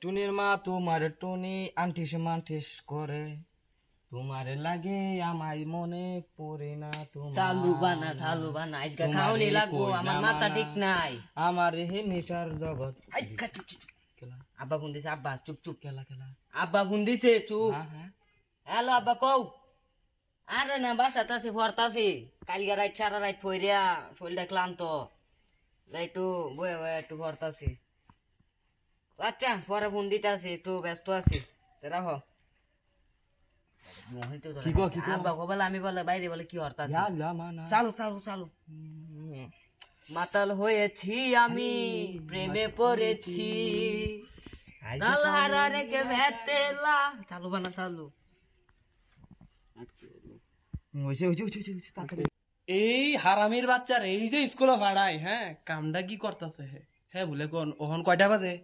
টুনির মা তোমার টুনি আন্টিস মান্টিস করে। তোমার লাগে আমায় মনে পড়ে না তোমার। চালু বানা চালু বানা আজকে খাওনি লাগবো আমার মাথা ঠিক নাই। আমার হে নেশার জগৎ। আব্বা ফোন দিছে আব্বা চুপ চুপ। খেলা খেলা আব্বা ফোন দিছে চুপ। হ্যাঁ হ্যাঁ। হ্যালো আব্বা কও। আরে না বাসাতে আছে ফরতাছি। কালকে রাত সারা রাত ফইরিয়া শরীরটা ক্লান্ত। একটু বয়ে বয়ে একটু ফরতাছি। আচ্ছা পরে ফোন দিতে আছি একটু ব্যস্ত আছি। রাখো। মোহিত তো কি কও, কি কও? আব্বা বলে আমি বলে বাইরে বলে কি হরতাছি? চালু চালু চালু। মাতাল হয়েছি আমি প্রেমে পড়েছি। রেখে ভেতেলা চালু বানা চালু। এই হারামির বাচ্চার এই যে স্কুলে ভাড়াই হ্যাঁ কামটা কি করতেছে হে। হ্যাঁ বলে কোন ওহন কয়টা বাজে?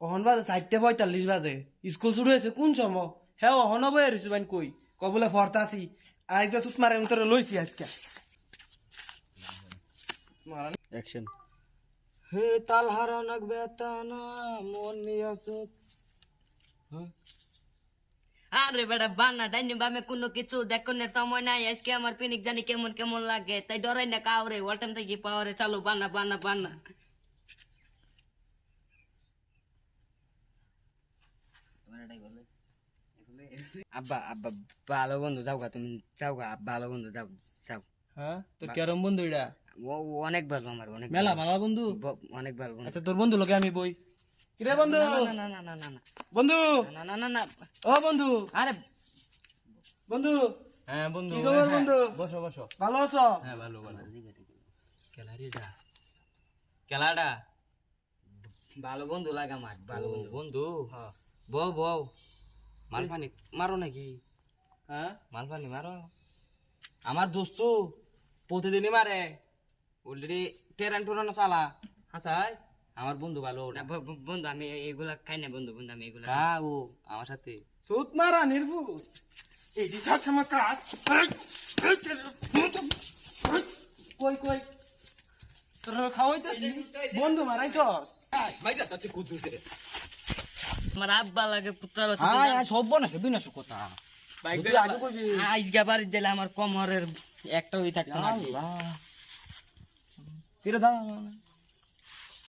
ওহন বাজে চারটে পঁয়তাল্লিশ বাজে। স্কুল শুরু হয়েছে কোন সময় হ্যাঁ ওহন বই রইছে বাইন কই ক বলে ফরতাছি আজকে সুত মারে উতরে লইছি আজকে। মারা অ্যাকশন হে তাল হারানক বেতানা মন নিয়াসত হ্যাঁ আরে বেটা বানা ডাইনি বামে কোনো কিছু দেখনের সময় নাই। আজকে আমার পিনিক জানি কেমন কেমন লাগে। তাই ডরাই না কাউরে ওয়াল টাইম থেকে পাওয়ারে চালু বানা বানা বানা। আব্বা আব্বা ভালো বন্ধু যাও গা তুমি যাও গা ভালো বন্ধু যাও যাও। হ্যাঁ? তো কেরম বন্ধু এটা? ও অনেক ভালো আমার অনেক মেলা ভালো। বন্ধু? অনেক ভালো বন্ধু। আচ্ছা তোর বন্ধু লোকে আমি বই। কিরে বন্ধু? না না না না না বন্ধু? না না না না। ও বন্ধু। আরে বন্ধু। হ্যাঁ বন্ধু। কি খবর বন্ধু? বসো বসো। ভালো আছো? হ্যাঁ ভালো ভালো। খেলারিটা খেলাটা ভালো বন্ধু লাগে আমার ভালো বন্ধু। বন্ধু। হ্যাঁ বউ বউ। মালপানি মারো নাকি? হ্যাঁ? মালপানি মারো। আমার দোস্ত প্রতিদিনই মারে। অলরেডি টেরান টুরানো চালা হাসাই? আমার বন্ধু ভালো না, বন্ধু আমি এগুলা খাই না বন্ধু বন্ধু আমি এগুলা কা ও আমার সাথে। সুত মারা নির্ভুত এটি সব সময় কাজ। কই কই? তোর খাওয়াইতেছি। বন্ধু মারাইছস। আমার আব্বা লাগে পুত্র সব না সে বিনাশ কথা। বাইক বাড়ির আগে আজকে বাড়ি দিলে আমার কোমরের একটা ওই থাকতো না।